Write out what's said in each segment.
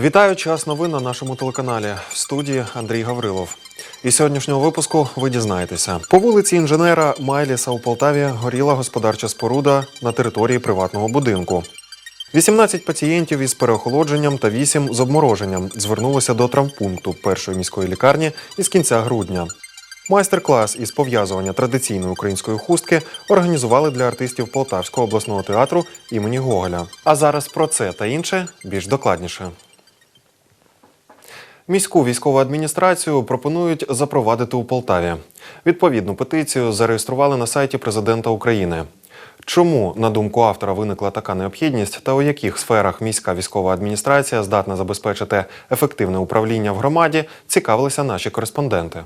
Вітаю час новин на нашому телеканалі. В студії Андрій Гаврилов. І сьогоднішнього випуску ви дізнаєтеся. По вулиці інженера Майліса у Полтаві горіла господарча споруда на території приватного будинку. 18 пацієнтів із переохолодженням та 8 з обмороженням звернулися до травмпункту першої міської лікарні із кінця грудня. Майстер-клас із пов'язування традиційної української хустки організували для артистів Полтавського обласного театру імені Гоголя. А зараз про це та інше більш докладніше. Міську військову адміністрацію пропонують запровадити у Полтаві. Відповідну петицію зареєстрували на сайті президента України. Чому, на думку автора, виникла така необхідність та у яких сферах міська військова адміністрація здатна забезпечити ефективне управління в громаді, цікавилися наші кореспонденти.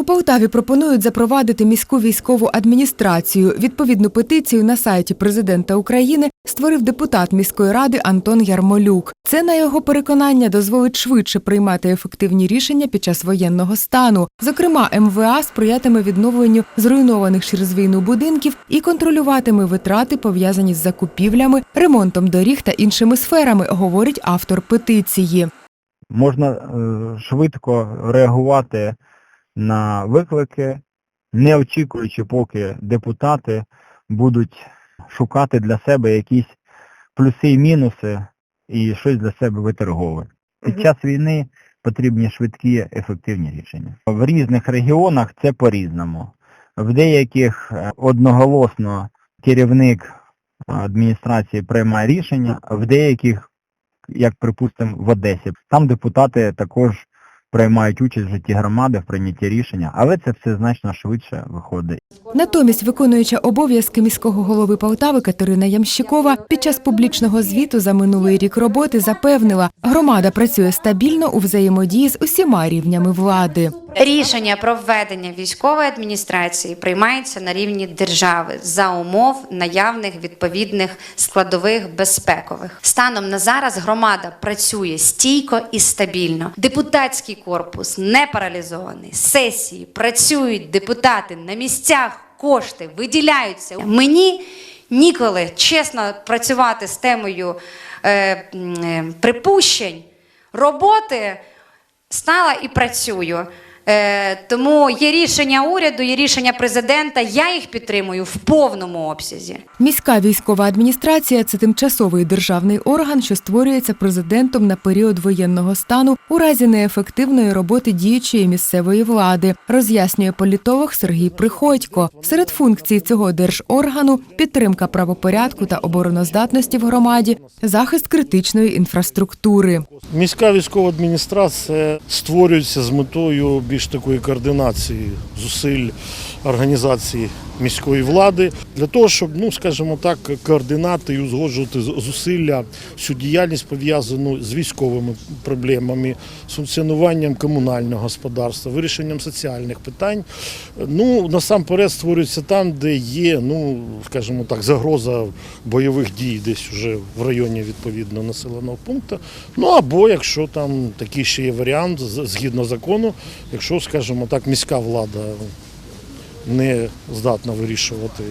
У Полтаві пропонують запровадити міську військову адміністрацію. Відповідну петицію на сайті президента України створив депутат міської ради Антон Ярмолюк. Це, на його переконання, дозволить швидше приймати ефективні рішення під час воєнного стану. Зокрема, МВА сприятиме відновленню зруйнованих через війну будинків і контролюватиме витрати, пов'язані з закупівлями, ремонтом доріг та іншими сферами, говорить автор петиції. можна е, швидко реагувати на виклики, не очікуючи, поки депутати будуть шукати для себе якісь плюси і мінуси і щось для себе виторговувати. Під час війни потрібні швидкі ефективні рішення. В різних регіонах це по-різному. В деяких е, одноголосно керівник адміністрації приймає рішення, в деяких як припустимо в Одесі. Там депутати також приймають участь в житті громади в прийнятті рішення, але це все значно швидше виходить. Натомість виконуюча обов'язки міського голови Полтави Катерина Ямщикова під час публічного звіту за минулий рік роботи запевнила, громада працює стабільно у взаємодії з усіма рівнями влади. Рішення про введення військової адміністрації приймається на рівні держави за умов наявних відповідних складових безпекових. Станом на зараз громада працює стійко і стабільно. Депутатський корпус не паралізований. Сесії працюють депутати на місцях, кошти виділяються. Мені ніколи чесно працювати з темою е, е, припущень роботи стала і працюю. Е, тому є рішення уряду, є рішення президента. Я їх підтримую в повному обсязі. Міська військова адміністрація це тимчасовий державний орган, що створюється президентом на період воєнного стану у разі неефективної роботи діючої місцевої влади, роз'яснює політолог Сергій Приходько. Серед функцій цього держоргану підтримка правопорядку та обороноздатності в громаді, захист критичної інфраструктури. Міська військова адміністрація створюється з метою більш такої координації зусиль організації міської влади для того, щоб, ну скажімо так, координати і узгоджувати зусилля всю діяльність пов'язану з військовими проблемами, з функціонуванням комунального господарства, вирішенням соціальних питань. Ну насамперед створюється там, де є, ну скажімо так, загроза бойових дій десь уже в районі відповідного населеного пункту. Ну або якщо там такий ще є варіант, згідно закону, якщо, скажімо так, міська влада не здатна вирішувати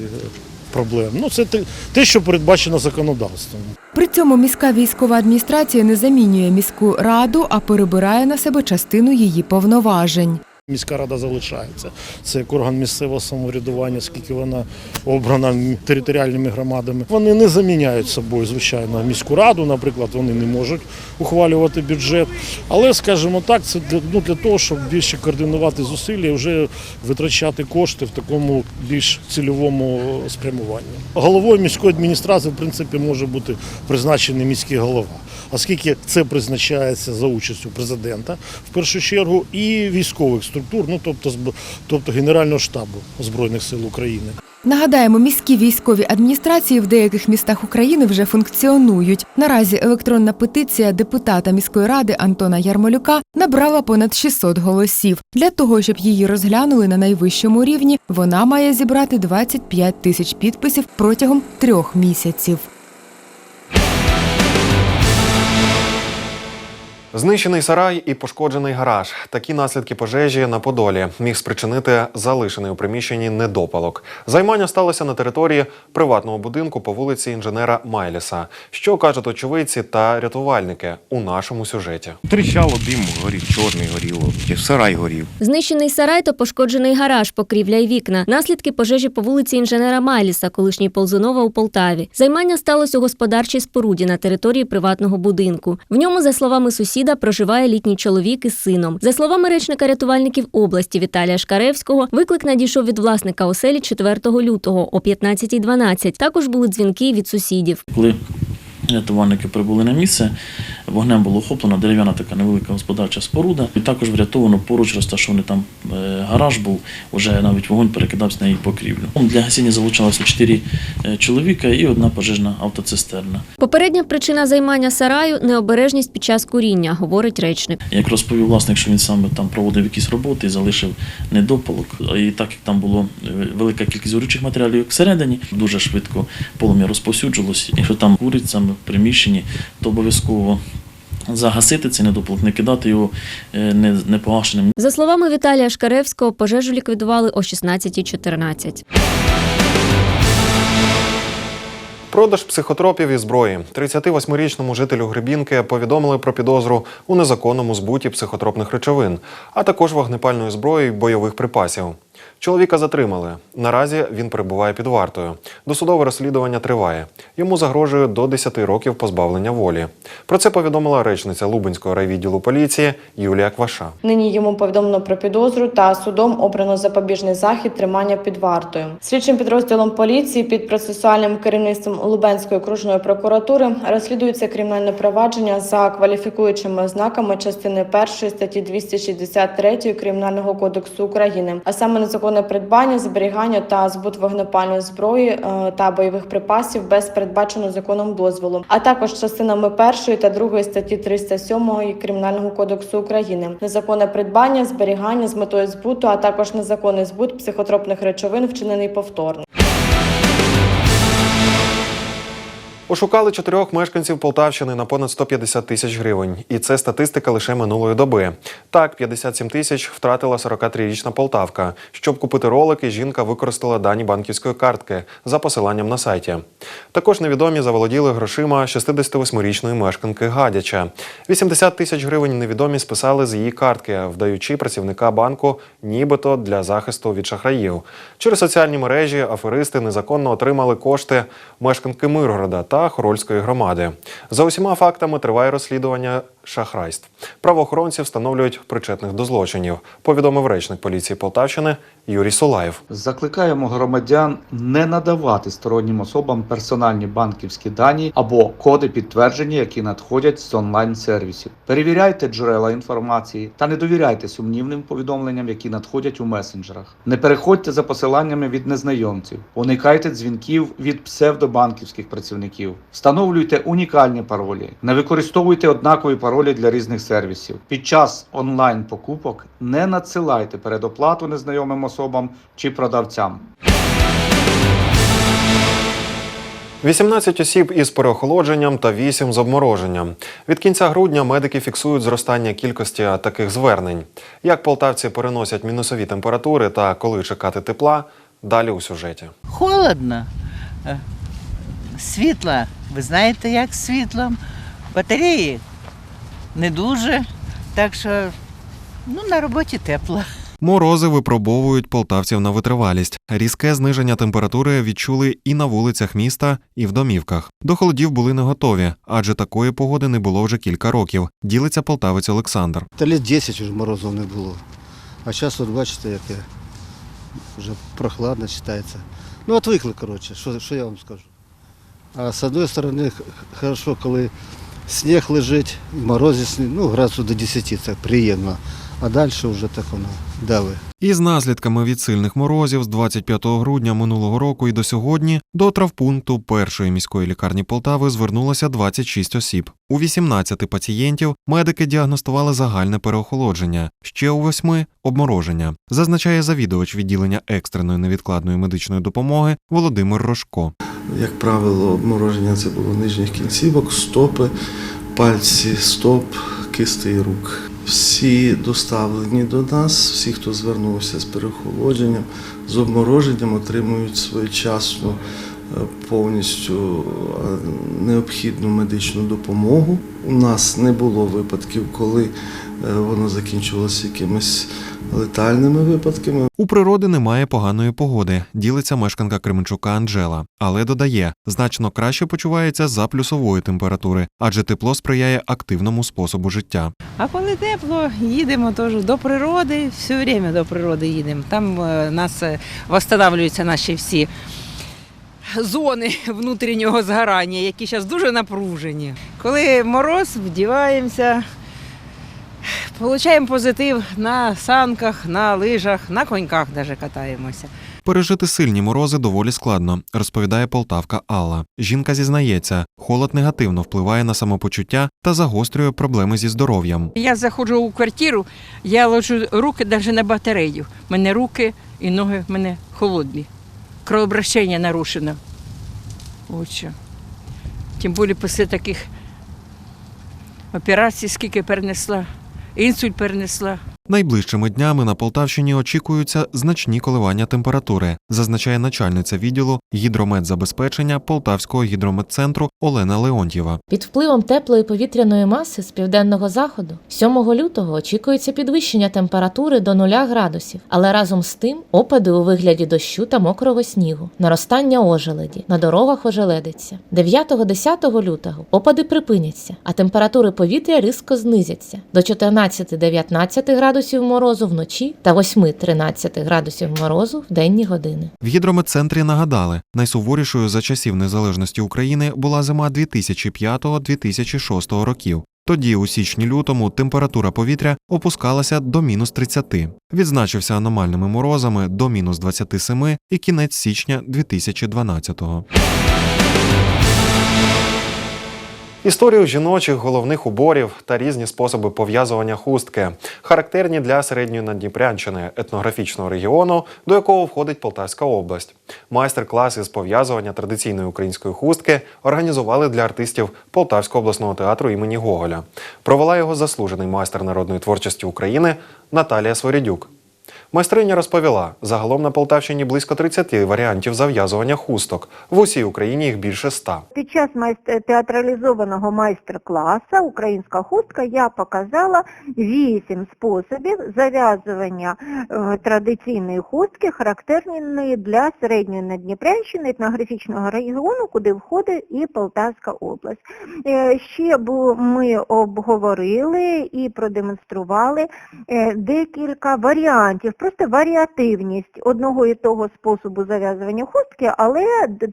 проблем. Ну це те, що передбачено законодавством. При цьому міська військова адміністрація не замінює міську раду, а перебирає на себе частину її повноважень. Міська рада залишається. Це як орган місцевого самоврядування, оскільки вона обрана територіальними громадами. Вони не заміняють собою, звичайно, міську раду. Наприклад, вони не можуть ухвалювати бюджет. Але, скажімо так, це для, ну, для того, щоб більше координувати зусилля і вже витрачати кошти в такому більш цільовому спрямуванні. Головою міської адміністрації, в принципі, може бути призначений міський голова, оскільки це призначається за участю президента в першу чергу і військових структур, ну тобто тобто Генерального штабу Збройних сил України. Нагадаємо, міські військові адміністрації в деяких містах України вже функціонують. Наразі електронна петиція депутата міської ради Антона Ярмолюка набрала понад 600 голосів. Для того, щоб її розглянули на найвищому рівні, вона має зібрати 25 тисяч підписів протягом трьох місяців. Знищений сарай і пошкоджений гараж. Такі наслідки пожежі на Подолі міг спричинити залишений у приміщенні недопалок. Займання сталося на території приватного будинку по вулиці інженера Майліса. Що кажуть очевидці та рятувальники у нашому сюжеті. Тріщало дим, горів, чорний горіло, сарай горів. Знищений сарай та пошкоджений гараж, покрівля й вікна. Наслідки пожежі по вулиці інженера Майліса, колишній Ползунова у Полтаві. Займання сталося у господарчій споруді на території приватного будинку. В ньому, за словами сусіда, проживає літній чоловік із сином. За словами речника рятувальників області Віталія Шкаревського, виклик надійшов від власника оселі 4 лютого о 15.12. Також були дзвінки від сусідів. Коли рятувальники прибули на місце, вогнем було охоплена дерев'яна така невелика господарча споруда. І також врятовано поруч розташований там е, гараж був, вже навіть вогонь перекидався на її покрівлю. Для гасіння залучалося чотири е, чоловіка і одна пожежна автоцистерна. Попередня причина займання сараю необережність під час куріння, говорить речник. Як розповів власник, що він саме там проводив якісь роботи і залишив недопалок. І так як там було е, велика кількість горючих матеріалів всередині, дуже швидко полум'я розповсюджувалось. Якщо там курить саме в приміщенні, то обов'язково загасити цей недопалок, не кидати його е, непогашеним. За словами Віталія Шкаревського, пожежу ліквідували о 16.14. Продаж психотропів і зброї. 38-річному жителю Гребінки повідомили про підозру у незаконному збуті психотропних речовин, а також вогнепальної зброї і бойових припасів. Чоловіка затримали. Наразі він перебуває під вартою. Досудове розслідування триває. Йому загрожує до 10 років позбавлення волі. Про це повідомила речниця Лубенського райвідділу поліції Юлія Кваша. Нині йому повідомлено про підозру та судом обрано запобіжний захід тримання під вартою. Слідчим підрозділом поліції під процесуальним керівництвом Лубенської окружної прокуратури розслідується кримінальне провадження за кваліфікуючими ознаками частини 1 статті 263 Кримінального кодексу України, а саме незаконне придбання, зберігання та збут вогнепальної зброї е, та бойових припасів без передбаченого законом дозволу, а також частинами першої та другої статті 307 Кримінального кодексу України, незаконне придбання, зберігання з метою збуту, а також незаконний збут психотропних речовин, вчинений повторно. Ошукали чотирьох мешканців Полтавщини на понад 150 тисяч гривень. І це статистика лише минулої доби. Так, 57 тисяч втратила 43-річна Полтавка. Щоб купити ролики, жінка використала дані банківської картки за посиланням на сайті. Також невідомі заволоділи грошима 68-річної мешканки Гадяча. 80 тисяч гривень невідомі списали з її картки, вдаючи працівника банку, нібито для захисту від шахраїв. Через соціальні мережі аферисти незаконно отримали кошти мешканки Миргорода та Хорольської громади. За усіма фактами триває розслідування шахрайств. Правоохоронці встановлюють причетних до злочинів. Повідомив речник поліції Полтавщини Юрій Сулаєв. Закликаємо громадян не надавати стороннім особам персональні банківські дані або коди підтвердження, які надходять з онлайн-сервісів. Перевіряйте джерела інформації та не довіряйте сумнівним повідомленням, які надходять у месенджерах. Не переходьте за посиланнями від незнайомців, уникайте дзвінків від псевдобанківських працівників, встановлюйте унікальні паролі, не використовуйте однакові паролі для різних сервісів. Під час онлайн покупок не надсилайте передоплату незнайомим особам чи продавцям. 18 осіб із переохолодженням та 8 з обмороженням. Від кінця грудня медики фіксують зростання кількості таких звернень. Як полтавці переносять мінусові температури та коли чекати тепла, далі у сюжеті. Холодно. Світло. Ви знаєте, як з світлом? Батареї не дуже. Так що ну, на роботі тепло. Морози випробовують полтавців на витривалість. Різке зниження температури відчули і на вулицях міста, і в домівках. До холодів були не готові, адже такої погоди не було вже кілька років. Ділиться полтавець Олександр. Та літ 10 вже морозів не було. А зараз, от бачите, яке вже прохладно вважається. Ну, отвикли, коротше, що, що я вам скажу. А з одної сторони, хорошо, коли сніг лежить, і морози сніг, ну, градусів до 10, це приємно. А далі вже так воно дави. Із наслідками від сильних морозів з 25 грудня минулого року і до сьогодні до травпункту першої міської лікарні Полтави звернулося 26 осіб. У 18 пацієнтів медики діагностували загальне переохолодження, ще у 8 – обмороження, зазначає завідувач відділення екстреної невідкладної медичної допомоги Володимир Рожко. Як правило, обмороження це було нижніх кінцівок, стопи, пальці, стоп, кистей рук. Всі доставлені до нас, всі, хто звернувся з переохолодженням, з обмороженням, отримують своєчасну е, повністю е, необхідну медичну допомогу. У нас не було випадків, коли е, воно закінчувалося якимись летальними випадками. У природи немає поганої погоди, ділиться мешканка Кременчука Анжела, але додає, значно краще почувається за плюсової температури, адже тепло сприяє активному способу життя. А коли тепло, їдемо теж до природи, все время до природи їдемо. Там е, нас е, восстанавливаються наші всі зони внутрішнього згорання, які зараз дуже напружені. Коли мороз, вдіваємося, отримуємо позитив на санках, на лижах, на коньках навіть катаємося. Пережити сильні морози доволі складно, розповідає полтавка Алла. Жінка зізнається, холод негативно впливає на самопочуття та загострює проблеми зі здоров'ям. Я заходжу у квартиру, я ложу руки навіть на батарею. У мене руки і ноги в мене холодні. Кровообращення нарушено. От що. Тим більше після таких операцій, скільки перенесла, інсульт перенесла. Найближчими днями на Полтавщині очікуються значні коливання температури, зазначає начальниця відділу гідрометзабезпечення Полтавського гідрометцентру Олена Леонтьєва. Під впливом теплої повітряної маси з південного заходу 7 лютого очікується підвищення температури до 0 градусів, але разом з тим опади у вигляді дощу та мокрого снігу, наростання ожеледі, на дорогах ожеледиться. 9-10 лютого опади припиняться, а температури повітря різко знизяться до 14-19 градусів морозу вночі та 8-13 градусів морозу в денні години. В гідрометцентрі нагадали, найсуворішою за часів незалежності України була зима 2005-2006 років. Тоді, у січні-лютому, температура повітря опускалася до мінус 30. Відзначився аномальними морозами до мінус 27 і кінець січня 2012-го. Історію жіночих головних уборів та різні способи пов'язування хустки характерні для середньої Надніпрянщини, етнографічного регіону, до якого входить Полтавська область. Майстер-клас із пов'язування традиційної української хустки організували для артистів Полтавського обласного театру імені Гоголя. Провела його заслужений майстер народної творчості України Наталія Сворідюк. Майстриня розповіла, загалом на Полтавщині близько 30 варіантів зав'язування хусток. В усій Україні їх більше 100. Під час театралізованого майстер-класу Українська хустка я показала вісім способів зав'язування е, традиційної хустки, характерної для середньої Надніпрянщини, етнографічного регіону, куди входить і Полтавська область. Е, Ще ми обговорили і продемонстрували е, декілька варіантів, просто варіативність одного і того способу зав'язування хустки, але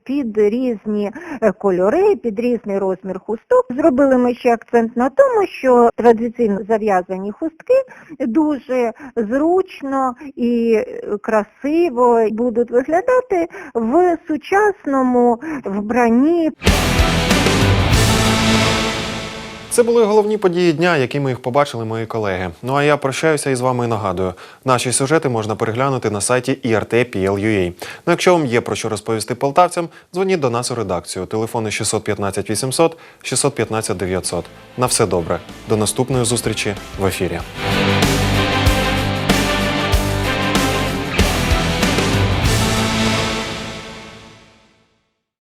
під різні е, кольори, під різний розмір хусток. Зробили ми ще акцент на тому, що традиційно зав'язані хустки дуже зручно і е, красиво будуть виглядати в сучасному вбранні. Це були головні події дня, якими їх побачили мої колеги. Ну а я прощаюся із вами і нагадую, наші сюжети можна переглянути на сайті IRT.PL.UA. Ну якщо вам є про що розповісти полтавцям, дзвоніть до нас у редакцію. Телефони 615 800 615 900. На все добре. До наступної зустрічі в ефірі.